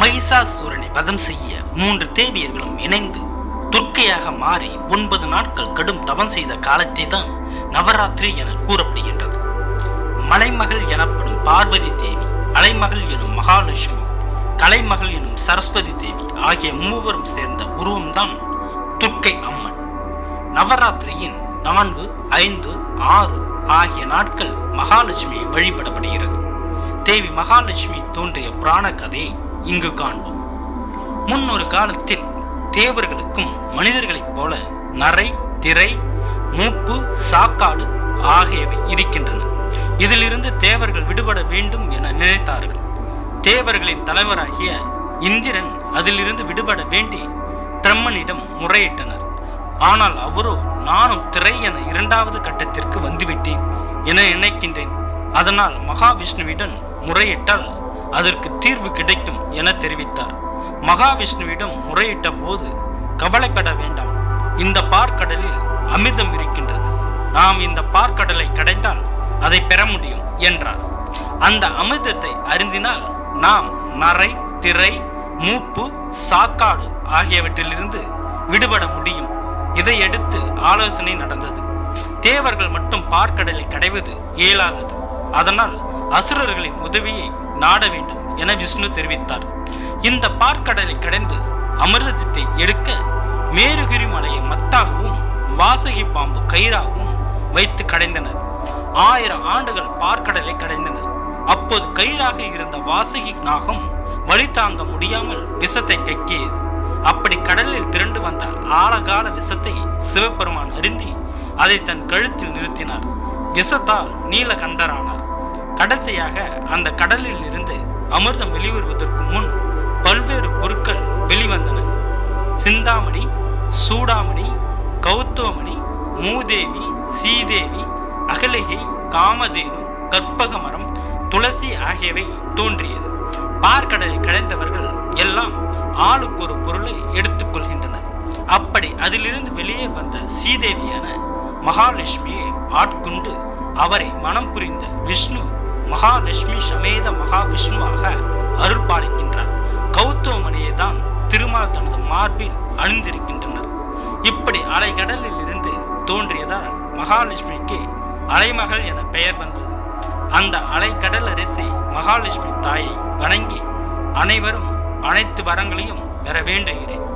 மைசாசூரனை வதம் செய்ய மூன்று தேவியர்களும் இணைந்து துர்க்கையாக மாறி ஒன்பது நாட்கள் கடும் தவம் செய்த காலத்தை தான் நவராத்திரி என கூறப்படுகின்றது. மலைமகள் எனப்படும் பார்வதி தேவி அலைமகள் எனும் மகாலட்சுமி கலைமகள் எனும் சரஸ்வதி தேவி ஆகிய மூவரும் சேர்ந்த உருவம்தான் துர்க்கை அம்மன். நவராத்திரியின் நான்கு ஐந்து ஆறு ஆகிய நாட்கள் மகாலட்சுமி வழிபடப்படுகிறது. தேவி மகாலட்சுமி தோன்றிய புராண கதையை இங்கு காண்போம். முன்னொரு காலத்தில் தேவர்களுக்கும் மனிதர்களைப் போல நரை திரை மூப்பு சாக்காடு ஆகியவை இருக்கின்றன. இதிலிருந்து தேவர்கள் விடுபட வேண்டும் என நினைத்தார்கள். தேவர்களின் தலைவராகிய இந்திரன் அதிலிருந்து விடுபட வேண்டி பிரம்மனிடம் முறையிட்டனர். ஆனால் அவரோ நானும் திரை என இரண்டாவது கட்டத்திற்கு வந்துவிட்டேன் என நினைக்கின்றேன். அதனால் மகாவிஷ்ணுவிடம் முறையிட்டால் அதற்கு தீர்வு கிடைக்கும் என தெரிவித்தார். மகாவிஷ்ணுவிடம் முறையிட்ட போது கவலைப்பட வேண்டாம். இந்த பார்க்கடலில் அமிர்தம் இருக்கின்றது. நாம் இந்த பார்க்கடலை கடைந்தால் அதை பெற முடியும் என்றார். அந்த அமிர்தத்தை அருந்தினால் நாம் நரை திரை மூப்பு சாக்காடு ஆகியவற்றிலிருந்து விடுபட முடியும். இதையடுத்து ஆலோசனை நடந்தது. தேவர்கள் மட்டும் பார்க்கடலை கடைவது இயலாதது. அதனால் அசுரர்களின் உதவியை நாட வேண்டும் என விஷ்ணு தெரிவித்தார். இந்த பார்க்கடலை கடைந்து அமிர்தத்தை எடுக்க மேருகிரி மலையை மத்தாகவும் வாசகி பாம்பு கயிறாகவும் வைத்து கடைந்தனர். ஆயிரம் ஆண்டுகள் பார்க்கடலை கடைந்தனர். அப்போது கயிறாக இருந்த வாசகி நாகம் வழி தாங்க முடியாமல் விஷத்தை கக்கியது. அப்படி கடலில் திரண்டு வந்த ஆழகால விஷத்தை சிவபெருமான் அருந்தி அதை தன் கழுத்தில் நிறுத்தினார். விஷத்தால் நீலகண்டரானார். கடைசியாக அந்த கடலில் இருந்து அமிர்தம் வெளிவருவதற்கு முன் பல்வேறு பொருட்கள் வெளிவந்தன. சிந்தாமணி சூடாமணி கௌத்துவமணி மூதேவி சீதேவி அகலிகை காமதேனு கற்பகமரம் துளசி ஆகியவை தோன்றியது. பார்க்கடலில் கடைந்தவர்கள் எல்லாம் ஆளுக்கு ஒரு பொருளை எடுத்துக்கொள்கின்றனர் அப்படி அதிலிருந்து வெளியே வந்த சீதேவியான மகாலட்சுமியை ஆட்கொண்டு அவரை மனம் புரிந்த விஷ்ணு மகாலட்சுமி சமேத மகாவிஷ்ணுவாக அருள்பாலிக்கின்றார். கௌதமணியை தான் திருமால் தனது மார்பில் அணிந்திருக்கின்றனர். இப்படி அலைகடலில் இருந்து தோன்றியதால் மகாலட்சுமிக்கு அலைமகள் என பெயர் வந்தது. அந்த அலைக்கடல் அரசி மகாலட்சுமி தாயை வணங்கி அனைவரும் அனைத்து வரங்களையும் பெற வேண்டுகிறேன்.